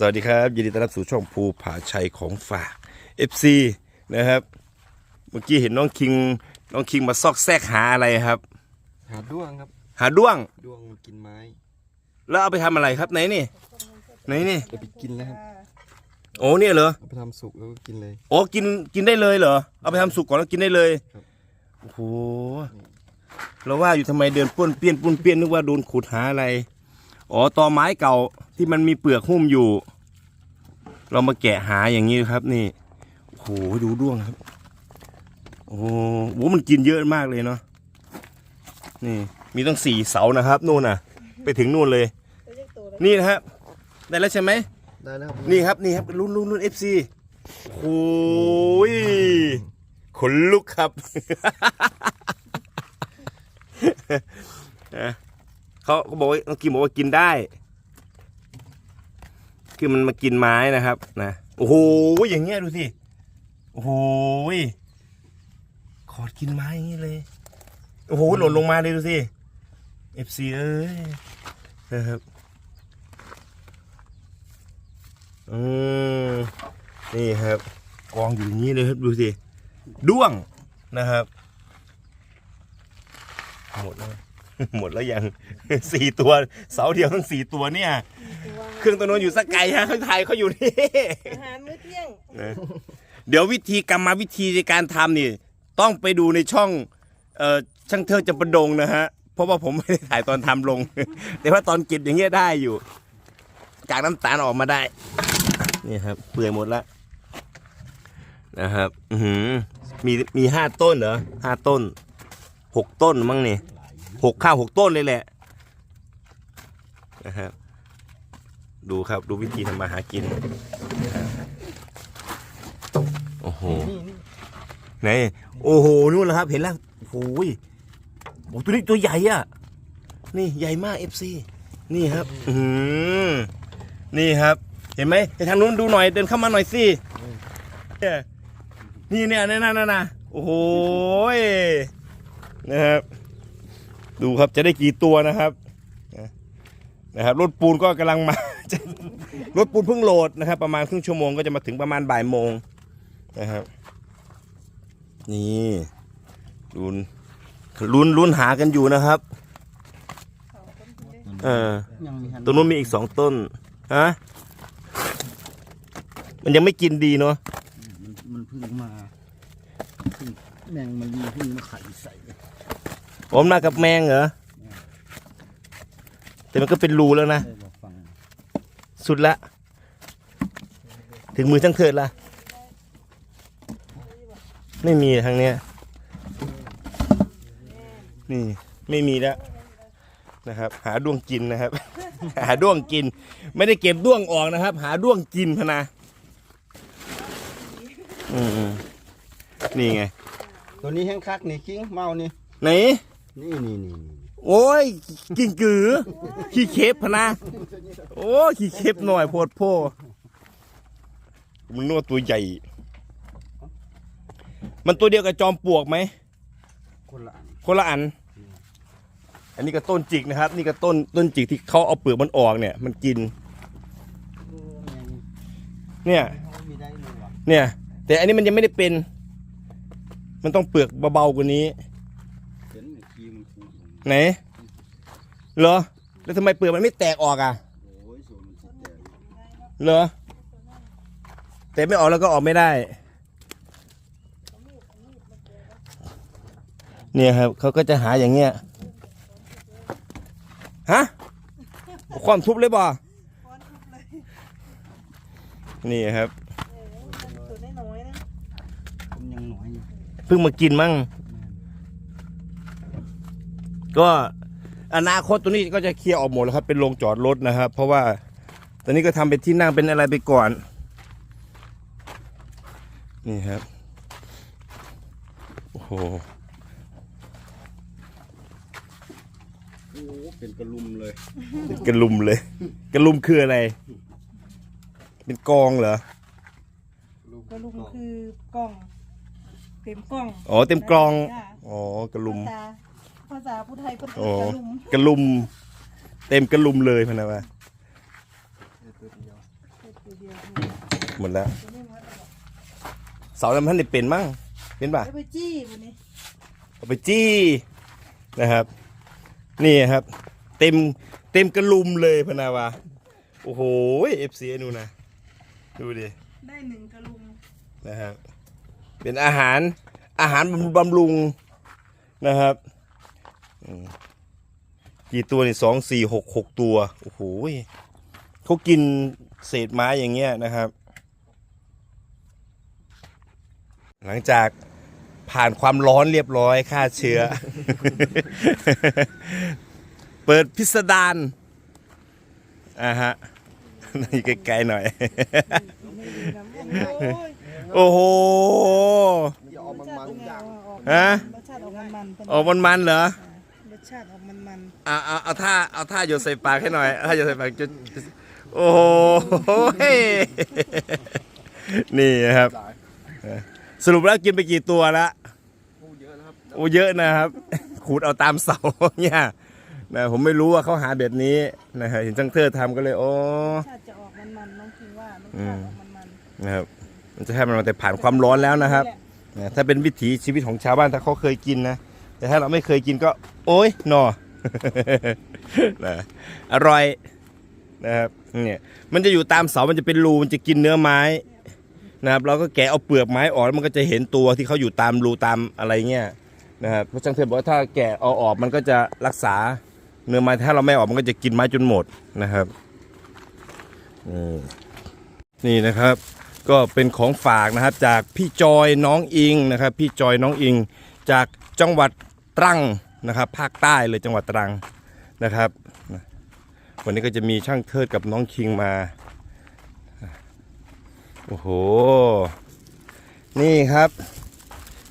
สวัสดีครับยินดีต้อนรับสู่ช่องภูผาชัยของฝาก FC นะครับ เมื่อกี้เห็นน้องคิงน้องคิงมาซอกแซกหาอะไรครับ หาด้วงครับ หาด้วงด้วงมันกินไม้ แล้วเอาไปทำอะไรครับไหนนี่ไหนนี่จะไปกินแล้วครับโอ้เนี่ยเหรอเอาไปทำสุกแล้วก็กินเลย โอ้กินกินได้เลยเหรอเอาไปทำสุกก่อนแล้วกินได้เลยครับ โอ้โหเราว่าอยู่ทำไมเดินป้วนเปี้ยนป้วนเปี้ยนนึกว่าโดนขุดหาอะไร อ๋อตอไม้เก่า ที่มันมีเปลือกหุ้มอยู่ เรามาแกะหาอย่างนี้ครับ นี่โอ้โหดูด้วงครับ โอ้โหโหมันกินเยอะมากเลยเนาะนี่ มีตั้งสี่เสานะครับนู่นน่ะ ไปถึงนู่นเลย นี่นะครับ ได้แล้วใช่ไหมได้แล้วครับนี่ครับนี่ครับรุ่นรุ่นรุ่นเอฟซีโอ้ยขนลุกครับนะเขาก็บอกว่าน้องกิมบอกว่ากินได้ คือมันมากินไม้นะครับนะโอ้โหอย่างเงี้ยดูสิโอ้โหขอดกินไม้อย่างนี้เลยโอ้โหหล่นลงมาเลยดูสิเอฟซีเอ้ยนะครับอืมนี่ครับกองอยู่อย่างนี้เลยครับดูสิด้วงนะครับหมดแล้วหมดแล้วยังสี่ตัวเสาเดียวทั้งสี่ตัวเนี่ย เครื่องตัวโน้นอยู่สักไกลฮะข้างไทยเขาอยู่นี่ อาหารมื้อเที่ยงนะเดี๋ยววิธีกรรมวิธีในการทำนี่ ต้องไปดูในช่องเอ่อช่างเธอจะประดงนะฮะ เพราะว่าผมไม่ได้ถ่ายตอนทำลง แต่ว่าตอนกินอย่างเงี้ยได้อยู่กากน้ำตาลออกมาได้ นี่ครับ เปื่อยหมดแล้วนะครับ อือหือมีมีห้าต้นเหรอห้าต้นหกต้นมั้งนี่หกข้าวหกต้นเลยแหละนะครับ ดูครับดูวิธีทำมาหากินโอ้โหไหนโอ้โหนู่นแหละครับ เห็นแล้วโอ้โหยโอ้ตัวนี้ตัวใหญ่อะ นี่ใหญ่มากเอฟซีนี่ครับ อือนี่ครับ เห็นไหมไปทางนู้นดูหน่อยเดินเข้ามาหน่อยสิเนี่ยนี่เนี่ยนั่นนั่นน่ะโอ้โหนะครับ ดูครับจะได้กี่ตัวนะครับนะครับรถปูนก็กำลังมา รถปูนเพิ่งโหลดนะครับ ประมาณครึ่งชั่วโมงก็จะมาถึงประมาณบ่ายโมงนะครับ นี่ลุ้นลุ้นลุ้นหากันอยู่นะครับ เออยังมีหันตรงนู้นมีอีกสองต้นฮะมันยังไม่กินดีเนาะมันมันเพิ่งมาเพิ่งแมงมันมีเพิ่งมาไข่ใส่ผมมากับแมงเหรอแต่มันก็เป็นรูแล้วนะได้มาฟัง สุดละ ถึงมือทั้งเถิดละไม่มีทางเนี้ยนี่ไม่มีแล้วนะครับ หาด้วงกินนะครับ หาด้วงกิน ไม่ได้เก็บด้วงออกนะครับ หาด้วงกินพะนะอืมๆนี่ไง ตัวนี้แห้งคักนี่กิ้งเมานี่ไหนนี่นี่นี่นี่ โอ้ย กิ่งกือ ขี้เค็บพะนะ โอ้ยขี้เค็บหน่อยโพดโพมันนวดตัวใหญ่ มันตัวเดียวกับจอมปลวกไหม คนละอันคนละอัน อันนี้ก็ต้นจิกนะครับ นี่ก็ต้นต้นจิกที่เขาเอาเปลือกมันออกเนี่ย มันกินโอ้แมงเนี่ยเขามีได้เลยว่ะเนี่ย แต่อันนี้มันยังไม่ได้เป็น มันต้องเปลือกเบาๆกว่านี้ เห็นไอ้ขี้มันฟูอยู่ ไหนเหรอ แล้วทำไมเปลือกมันไม่แตกออกอะโอ้ยส่วนมันสิแตกเหรอ แต่ไม่ออกแล้วก็ออกไม่ได้ เนี่ยครับเขาก็จะหาอย่างเงี้ยฮะความทุบเลยบ่ก้อนทุบเลยนี่ครับตัวน้อยๆนะผมยังหน่อยอยู่เพิ่งมากินมั่ง ก็อนาคตตัวนี้ก็จะเคลียร์ออกหมดแล้วครับเป็นโรงจอดรถนะครับ เพราะว่าตอนนี้ก็ทำเป็นที่นั่งเป็นอะไรไปก่อน นี่ครับโอ้โหโอ้เป็นกระลุมเลยเป็นกระลุมเลย กระลุมคืออะไร เป็นกองเหรอกระลุมคือกล่อง เต็มกล่อง อ๋อเต็มกลองจ้ะอ๋อกระลุม ภาษาภาษาผู้ไทยก็อ๋อกระลุมกระลุม เต็มกระลุมเลยพะนะว่าตัวเดียวตัวเดียวหมดแล้วตัวนี้มันเอาเสาลำพันได้เป็นมั้งเป็นป่ะไปจี้วันนี้เอาไปจี้นะครับ นี่ครับ เต็มเต็มกระลุมเลยพะนาวาโอ้โหเอฟซีนูนะดูดิได้หนึ่งกระลุงนะครับเป็นอาหารอาหารบำรุงนะครับอืม กี่ตัวนี่สองสี่หกหกตัวโอ้โหเขากินเศษไม้อย่างเงี้ยนะครับ หลังจากผ่านความร้อนเรียบร้อยฆ่าเชื้อ เปิดพิสดารอ่าฮะนี่ไกลๆหน่อยไม่ดีนะโอ้ยโอ้โหจะออกมันมันรสชาติเป็นไงวะออกฮะรสชาติออกมันมันๆเป็นออกมันๆเหรอ รสชาติออกมันมันเอาเอาเอาท่าเอาท่าโยนใส่ปากให้หน่อยเอาท่าโยนใส่ปากจนโอ้โหนี่นะครับหลายสรุปแล้วกินไปกี่ตัวละพูดเยอะนะครับโอ้เยอะนะครับขูดเอาตามเสาเนี่ยนะผมไม่รู้ว่าเขาหาแบบนี้นะฮะเห็นจังเธอทำก็เลยโอ้ๆรสชาติจะออกมันมันๆน้องคิดว่ารสชาติออกมันมันนะครับมันจะให้มันแต่ผ่านความร้อนแล้วนะครับนะถ้าเป็นวิถีชีวิตของชาวบ้านถ้าเขาเคยกินนะแต่ถ้าเราไม่เคยกินก็ โอ้ยหนอนะอร่อยนะครับเนี่ยมันจะอยู่ตามเสามันจะเป็นรูมันจะกินเนื้อไม้นะครับเราก็แกะเอาเปลือกไม้ออกแล้วมันก็จะเห็นตัวที่เขาอยู่ตามรูตามอะไรเงี้ยนะครับเพราะช่างเทพบอกว่าถ้าแกะเอาออกมันก็จะรักษาเนื้อไม้ถ้าเราไม่ออกมันก็จะกินไม้จนหมดนะครับอืมนี่นะครับ ก็เป็นของฝากนะครับจากพี่จอยน้องอิงนะครับ พี่จอยน้องอิง จากจังหวัดตรัง นะครับ ภาคใต้เลยจังหวัดตรังนะครับ วันนี้ก็จะมีช่างเทิดกับน้องคิงมา โอ้โห นี่ครับ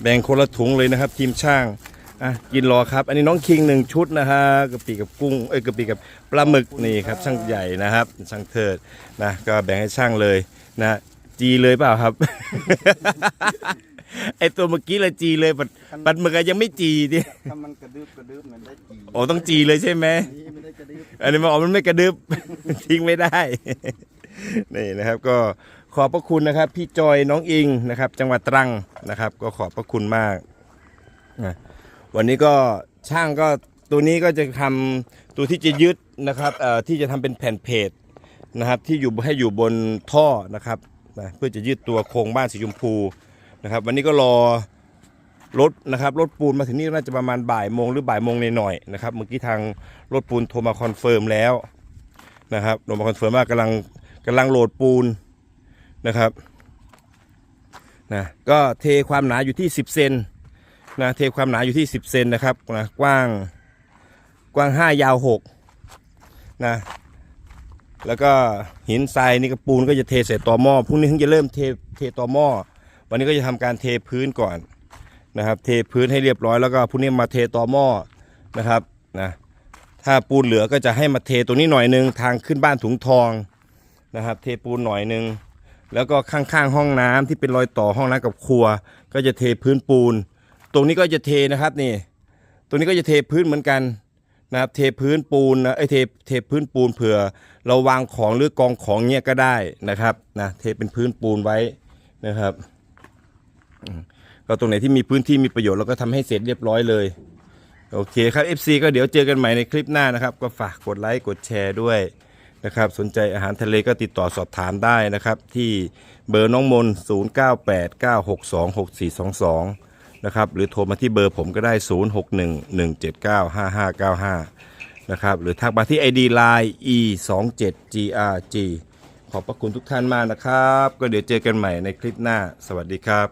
แบ่งคนละถุงเลยนะครับ ทีมช่างอะกินรอครับ อันนี้น้องคิงหนึ่งชุดนะฮะกะปิกับกุ้งเอ้ยกะปิกับปลาหมึกนี่ครับ ช่างใหญ่นะครับ ช่างเทิดนะ ก็แบ่งให้ช่างเลยนะ จีเลยเปล่าครับ ไอตัวเมื่อกี้เลยจีเลยปัดปัดหมึกอะยังไม่จีดิถ้ามันกระดึบกระดึบมันได้จีโอ้ต้องจีเลยใช่ไหมนี่ไม่ได้กระดึบอันนี้มันออกมันไม่กระดึบ ทิ้งไม่ได้ นี่นะครับ ก็ขอบพระคุณนะครับ พี่จอยน้องอิงนะครับ จังหวัดตรังนะครับ ก็ขอบพระคุณมากนะวันนี้ก็ช่างก็ตัวนี้ก็จะทำตัวที่จะยึดนะครับเอ่อที่จะทำเป็นแผ่นเพจนะครับ ที่อยู่ให้อยู่บนท่อนะครับนะเพื่อจะยึดตัวโครงบ้านสีชมพู นะครับ วันนี้ก็รอรถนะครับรถปูนมาถึงนี่น่าจะประมาณบ่ายโมงหรือบ่ายโมงหน่อยๆนะครับเมื่อกี้ทางรถปูนโทรมาคอนเฟิร์มแล้วนะครับโทรมาคอนเฟิร์มว่ากำลังกำลังโหลดปูนนะครับนะก็เทความหนาอยู่ที่ 10 เซนนะเทความหนาอยู่ที่ 10 เซนนะครับนะกว้างกว้าง 5 ยาว6นะแล้วก็หินทรายนี่ก็ปูนก็จะเทใส่ต่อหม้อพรุ่งนี้ถึงจะเริ่มเทเทต่อหม้อ วันนี้ก็จะทำการเทพื้นก่อนนะครับ เทพื้นให้เรียบร้อยแล้วก็พรุ่งนี้มาเทต่อหม้อนะครับนะถ้าปูนเหลือก็จะให้มาเทตรงนี้หน่อยหนึงทางขึ้นบ้านถุงทองนะครับ เทปูนหน่อยหนึงแล้วก็ข้างๆห้องน้ำที่เป็นรอยต่อห้องน้ำกับครัว ก็จะเทพื้นปูน ตรงนี้ก็จะเทนะครับนี่ ตรงนี้ก็จะเทพื้นเหมือนกันนะครับเทพื้นปูนนะเอ้เทเทพื้นปูนเผื่อ เราวางของหรือกองของเงี้ยก็ได้นะครับนะเทเป็นพื้นปูนไว้นะครับ ก็ตรงไหนที่มีพื้นที่มีประโยชน์เราก็ทำให้เสร็จเรียบร้อยเลย โอเคครับ FC ก็เดี๋ยวเจอกันใหม่ในคลิปหน้านะครับ ก็ฝากกดไลค์กดแชร์ด้วยนะครับ สนใจอาหารทะเลก็ติดต่อสอบถามได้นะครับ ที่เบอร์น้องมน 0989626422 นะครับ หรือโทรมาที่เบอร์ผมก็ได้ 0611795595 นะครับ หรือทักมาที่ ID Line e27grg ขอบพระคุณทุกท่านมากนะครับ ก็เดี๋ยวเจอกันใหม่ในคลิปหน้า สวัสดีครับ